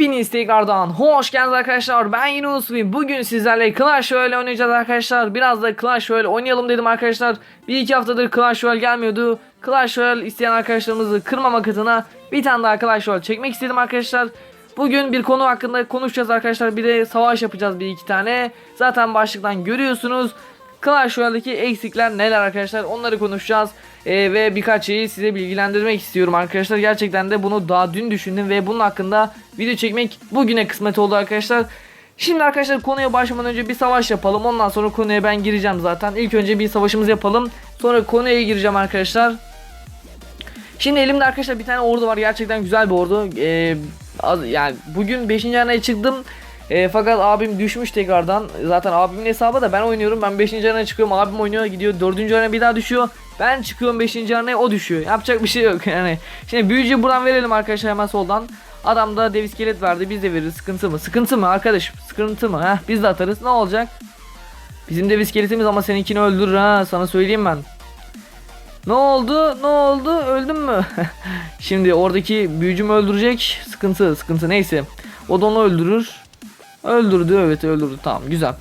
Hepiniz tekrardan hoş geldiniz arkadaşlar. Ben yine Usuf'um. Bugün sizlerle Clash Royale oynayacağız arkadaşlar. Biraz da Clash Royale oynayalım dedim arkadaşlar. Bir iki haftadır Clash Royale gelmiyordu. Clash Royale isteyen arkadaşlarımızı kırmamak adına bir tane daha Clash Royale çekmek istedim arkadaşlar. Bugün bir konu hakkında konuşacağız arkadaşlar. Bir de savaş yapacağız bir iki tane. Zaten başlıktan görüyorsunuz. Clash Royale'deki eksikler neler arkadaşlar onları konuşacağız. Ee, ve birkaç şeyi size bilgilendirmek istiyorum arkadaşlar. Gerçekten de bunu daha dün düşündüm ve bunun hakkında video çekmek bugüne kısmet oldu arkadaşlar. Şimdi arkadaşlar konuya başlamadan önce bir savaş yapalım. Ondan sonra konuya ben gireceğim zaten. İlk önce bir savaşımızı yapalım. Sonra konuya gireceğim arkadaşlar. Şimdi elimde arkadaşlar bir tane ordu var. Gerçekten güzel bir ordu. Ee, az, yani bugün 5. arenaya çıktım. Ee, fakat abim düşmüş tekrardan. Zaten abimin hesabı da ben oynuyorum. Ben 5. arenaya çıkıyorum. Abim oynuyor gidiyor. 4. arenaya bir daha düşüyor. Ben çıkıyorum 5. arenaya o düşüyor. Yapacak bir şey yok yani. Şimdi büyücü buradan verelim arkadaşlar hemen soldan. Adam da dev iskelet verdi. Biz de veririz. Sıkıntı mı? Sıkıntı mı arkadaş? Sıkıntı mı? Heh, biz de atarız. Ne olacak? Bizim dev iskeletimiz ama seninkini öldürür ha. Sana söyleyeyim ben. Ne oldu? Ne oldu? Öldün mü? Şimdi oradaki büyücümü öldürecek. Sıkıntı, sıkıntı neyse. O da onu öldürür. Öldürdü evet öldürdü. Tamam güzel.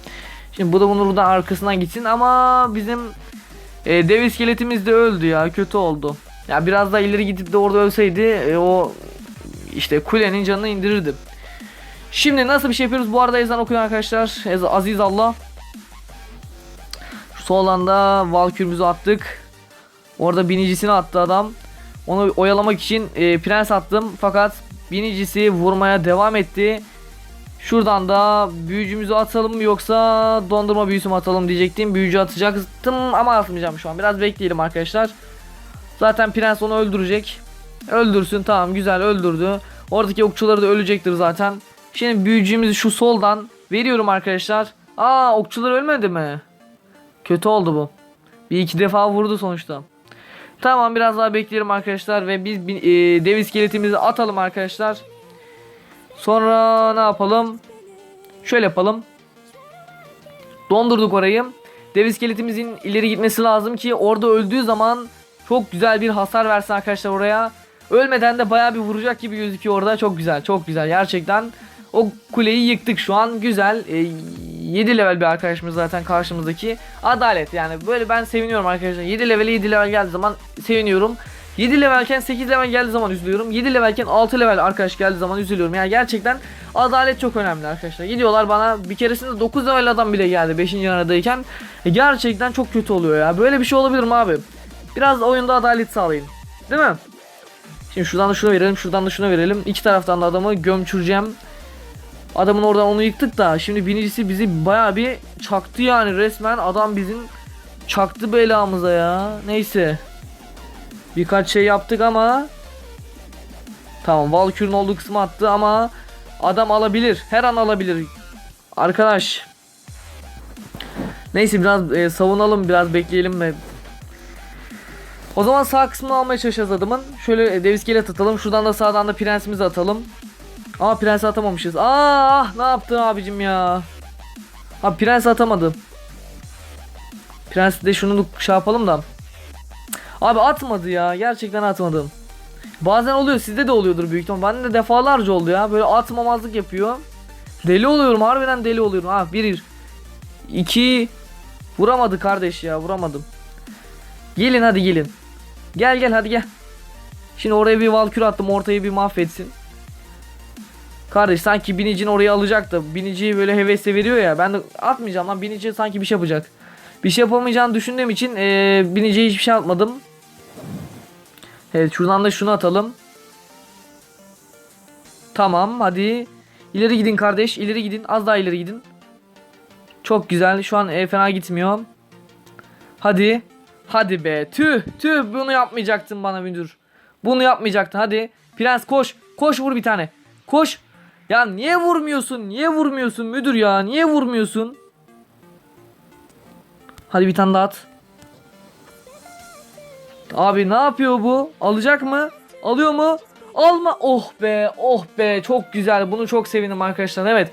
Şimdi bu da bunu buradan arkasından gitsin ama bizim e, dev iskeletimiz de öldü ya. Kötü oldu. Ya biraz daha ileri gidip de orada ölseydi e, o işte kulenin canını indirirdi. Şimdi nasıl bir şey yapıyoruz? Bu arada ezan okuyun arkadaşlar. Ez- Aziz Allah. Şu sol anda Valkürümüzü attık. Orada binicisini attı adam. Onu oyalamak için e, prens attım. Fakat binicisi vurmaya devam etti. Şuradan da büyücümüzü atalım mı yoksa dondurma büyüsü mü atalım diyecektim. Büyücü atacaktım ama atmayacağım şu an. Biraz bekleyelim arkadaşlar. Zaten prens onu öldürecek. Öldürsün tamam güzel öldürdü. Oradaki okçuları da ölecektir zaten. Şimdi büyücümüzü şu soldan veriyorum arkadaşlar. Aa okçular ölmedi mi? Kötü oldu bu. Bir iki defa vurdu sonuçta. Tamam biraz daha bekleyelim arkadaşlar ve biz e, dev iskeletimizi atalım arkadaşlar. Sonra ne yapalım? Şöyle yapalım. Dondurduk orayı. Dev iskeletimizin ileri gitmesi lazım ki orada öldüğü zaman çok güzel bir hasar versin arkadaşlar oraya. Ölmeden de baya bir vuracak gibi gözüküyor orada. Çok güzel, çok güzel. Gerçekten o kuleyi yıktık şu an. Güzel. E, 7 level bir arkadaşımız zaten karşımızdaki. Adalet yani böyle ben seviniyorum arkadaşlar. 7 level'e 7 level geldiği zaman seviniyorum. 7 levelken 8 level geldiği zaman üzülüyorum. 7 levelken 6 level arkadaş geldiği zaman üzülüyorum. Yani gerçekten adalet çok önemli arkadaşlar. Gidiyorlar bana bir keresinde 9 level adam bile geldi 5. aradayken. E, gerçekten çok kötü oluyor ya. Böyle bir şey olabilir mi abi? Biraz da oyunda adalet sağlayın. Değil mi? Şimdi şuradan da şuna verelim, şuradan da şuna verelim. İki taraftan da adamı gömçüreceğim. Adamın oradan onu yıktık da şimdi binicisi bizi baya bir çaktı yani resmen adam bizim çaktı belamıza ya. Neyse. Birkaç şey yaptık ama Tamam Valkyrie'nin olduğu kısmı attı ama adam alabilir. Her an alabilir. Arkadaş. Neyse biraz e, savunalım biraz bekleyelim ve o zaman sağ kısmını almaya çalışacağız adamın. Şöyle e, dev iskelet atalım. Şuradan da sağdan da prensimizi atalım. Ama prens atamamışız. Aa, ah, ne yaptın abicim ya? Ha prens atamadım. Prens de şunu şey yapalım da. Abi atmadı ya. Gerçekten atmadım. Bazen oluyor. Sizde de oluyordur büyük ihtimal. Bende de defalarca oldu ya. Böyle atmamazlık yapıyor. Deli oluyorum. Harbiden deli oluyorum. Ha bir. iki. Vuramadı kardeş ya. Vuramadım. Gelin hadi gelin. Gel gel hadi gel. Şimdi oraya bir valkür attım. Ortayı bir mahvetsin. Kardeş sanki binicini oraya alacak da biniciyi böyle hevesle veriyor ya. Ben de atmayacağım lan. Binici sanki bir şey yapacak. Bir şey yapamayacağını düşündüğüm için ee, biniciye hiçbir şey atmadım. Evet şuradan da şunu atalım. Tamam hadi. İleri gidin kardeş. ileri gidin. Az daha ileri gidin. Çok güzel. Şu an e, fena gitmiyor. Hadi. Hadi be. Tüh tüh bunu yapmayacaktın bana müdür. Bunu yapmayacaktın. Hadi. Prens koş. Koş vur bir tane. Koş. Ya niye vurmuyorsun? Niye vurmuyorsun müdür ya? Niye vurmuyorsun? Hadi bir tane daha at. Abi ne yapıyor bu? Alacak mı? Alıyor mu? Alma. Oh be. Oh be. Çok güzel. Bunu çok sevindim arkadaşlar. Evet.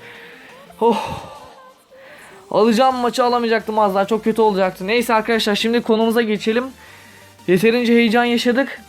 Oh. Alacağım maçı alamayacaktım az daha. Çok kötü olacaktı. Neyse arkadaşlar şimdi konumuza geçelim. Yeterince heyecan yaşadık.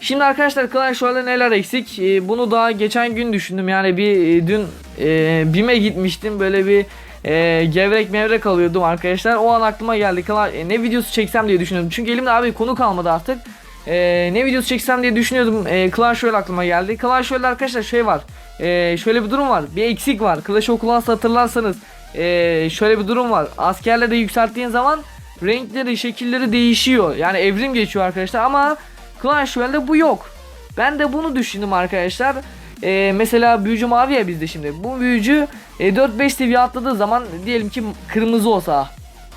Şimdi arkadaşlar Clash Royale'de neler eksik? Ee, bunu daha geçen gün düşündüm. Yani bir e, dün e, BİM'e gitmiştim. Böyle bir e, gevrek mevrek alıyordum arkadaşlar. O an aklıma geldi. E, ne videosu çeksem diye düşünüyordum. Çünkü elimde abi konu kalmadı artık. E, ne videosu çeksem diye düşünüyordum. E, Clash Royale aklıma geldi. Clash Royale'de arkadaşlar şey var. E, şöyle bir durum var. Bir eksik var. Clash Clans hatırlarsanız e, şöyle bir durum var. Askerleri yükselttiğin zaman renkleri, şekilleri değişiyor. Yani evrim geçiyor arkadaşlar ama Clash Royale'de bu yok. Ben de bunu düşündüm arkadaşlar. Ee, mesela büyücü mavi ya bizde şimdi. Bu büyücü e, 4-5 seviye atladığı zaman diyelim ki kırmızı olsa.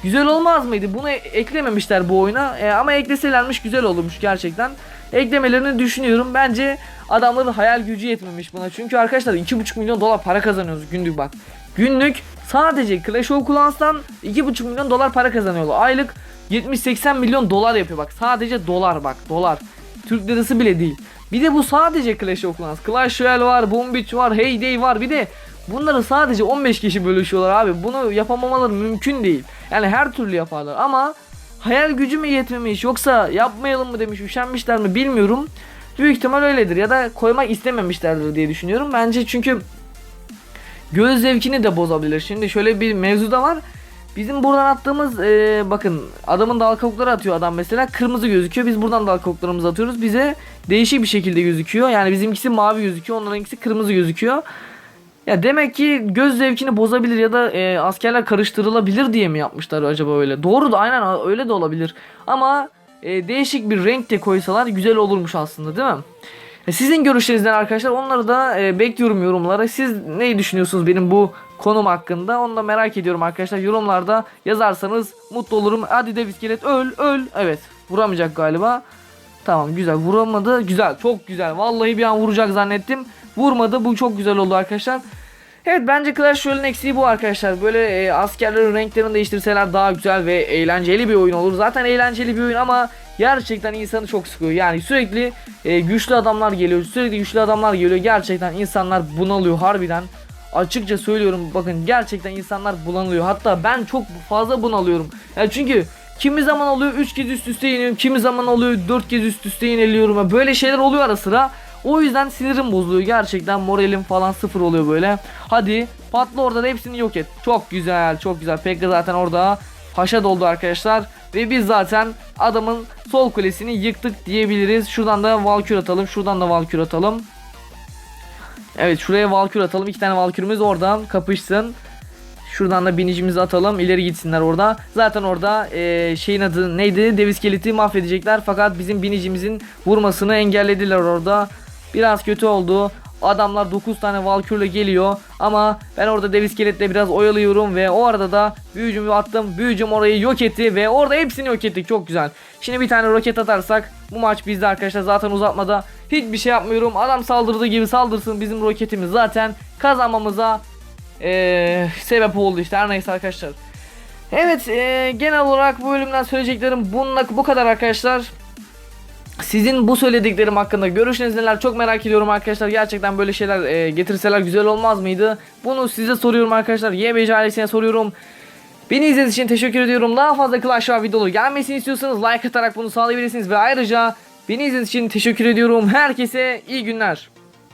Güzel olmaz mıydı? Bunu e- eklememişler bu oyuna. E, ama ekleselermiş güzel olurmuş gerçekten. Eklemelerini düşünüyorum. Bence adamların hayal gücü yetmemiş buna. Çünkü arkadaşlar 2,5 milyon dolar para kazanıyoruz günlük bak. Günlük sadece Clash of Clans'tan 2,5 milyon dolar para kazanıyorlar. Aylık 70-80 milyon dolar yapıyor bak. Sadece dolar bak dolar. Türk lirası bile değil. Bir de bu sadece Clash of Clans. Clash Royale var, Boom Beach var, Heyday var. Bir de bunları sadece 15 kişi bölüşüyorlar abi. Bunu yapamamaları mümkün değil. Yani her türlü yaparlar ama hayal gücü mü yetmemiş yoksa yapmayalım mı demiş, üşenmişler mi bilmiyorum. Büyük ihtimal öyledir ya da koymak istememişlerdir diye düşünüyorum. Bence çünkü göz zevkini de bozabilir. Şimdi şöyle bir mevzu da var. Bizim buradan attığımız e, bakın adamın dal kabukları atıyor adam mesela kırmızı gözüküyor. Biz buradan dal kabuklarımızı atıyoruz. Bize değişik bir şekilde gözüküyor. Yani bizimkisi mavi gözüküyor. Onlarınkisi kırmızı gözüküyor. Ya demek ki göz zevkini bozabilir ya da e, askerler karıştırılabilir diye mi yapmışlar acaba öyle? Doğru da aynen öyle de olabilir. Ama e, değişik bir renk de koysalar güzel olurmuş aslında değil mi? E, Sizin görüşlerinizden arkadaşlar onları da e, bekliyorum yorumlara. Siz ne düşünüyorsunuz benim bu konum hakkında? Onu da merak ediyorum arkadaşlar. Yorumlarda yazarsanız mutlu olurum. Hadi dev iskelet öl öl. Evet vuramayacak galiba. Tamam güzel vuramadı. Güzel çok güzel. Vallahi bir an vuracak zannettim. Vurmadı. Bu çok güzel oldu arkadaşlar. Evet bence Clash Royale'in eksiği bu arkadaşlar. Böyle e, askerlerin renklerini değiştirseler daha güzel ve eğlenceli bir oyun olur. Zaten eğlenceli bir oyun ama gerçekten insanı çok sıkıyor. Yani sürekli e, güçlü adamlar geliyor. Sürekli güçlü adamlar geliyor. Gerçekten insanlar bunalıyor harbiden. Açıkça söylüyorum bakın gerçekten insanlar bunalıyor. Hatta ben çok fazla bunalıyorum. Yani çünkü kimi zaman oluyor 3 kez üst üste yeniyorum. Kimi zaman oluyor 4 kez üst üste yeniliyorum. Ya Böyle şeyler oluyor ara sıra. O yüzden sinirim bozuluyor. Gerçekten moralim falan sıfır oluyor böyle. Hadi patla orada da hepsini yok et. Çok güzel çok güzel. Pekka zaten orada haşa doldu arkadaşlar. Ve biz zaten adamın sol kulesini yıktık diyebiliriz. Şuradan da valkür atalım. Şuradan da valkür atalım. Evet şuraya valkür atalım. İki tane valkürümüz oradan kapışsın. Şuradan da binicimizi atalım. ileri gitsinler orada. Zaten orada eee, şeyin adı neydi? Dev iskeleti mahvedecekler. Fakat bizim binicimizin vurmasını engellediler orada. Biraz kötü oldu. Adamlar 9 tane valkürle geliyor. Ama ben orada dev iskeletle biraz oyalıyorum. Ve o arada da büyücümü attım. Büyücüm orayı yok etti. Ve orada hepsini yok ettik. Çok güzel. Şimdi bir tane roket atarsak bu maç bizde arkadaşlar. Zaten uzatmada hiçbir şey yapmıyorum. Adam saldırdığı gibi saldırsın. Bizim roketimiz zaten kazanmamıza eee, sebep oldu işte. Her neyse arkadaşlar. Evet eee, genel olarak bu bölümden söyleyeceklerim bununla bu kadar arkadaşlar. Sizin bu söylediklerim hakkında görüşleriniz neler çok merak ediyorum arkadaşlar. Gerçekten böyle şeyler eee, getirseler güzel olmaz mıydı? Bunu size soruyorum arkadaşlar. YBC ailesine soruyorum. Beni izlediğiniz için teşekkür ediyorum. Daha fazla Clash Royale videoları gelmesini istiyorsanız like atarak bunu sağlayabilirsiniz. Ve ayrıca beni izlediğiniz için teşekkür ediyorum. Herkese iyi günler.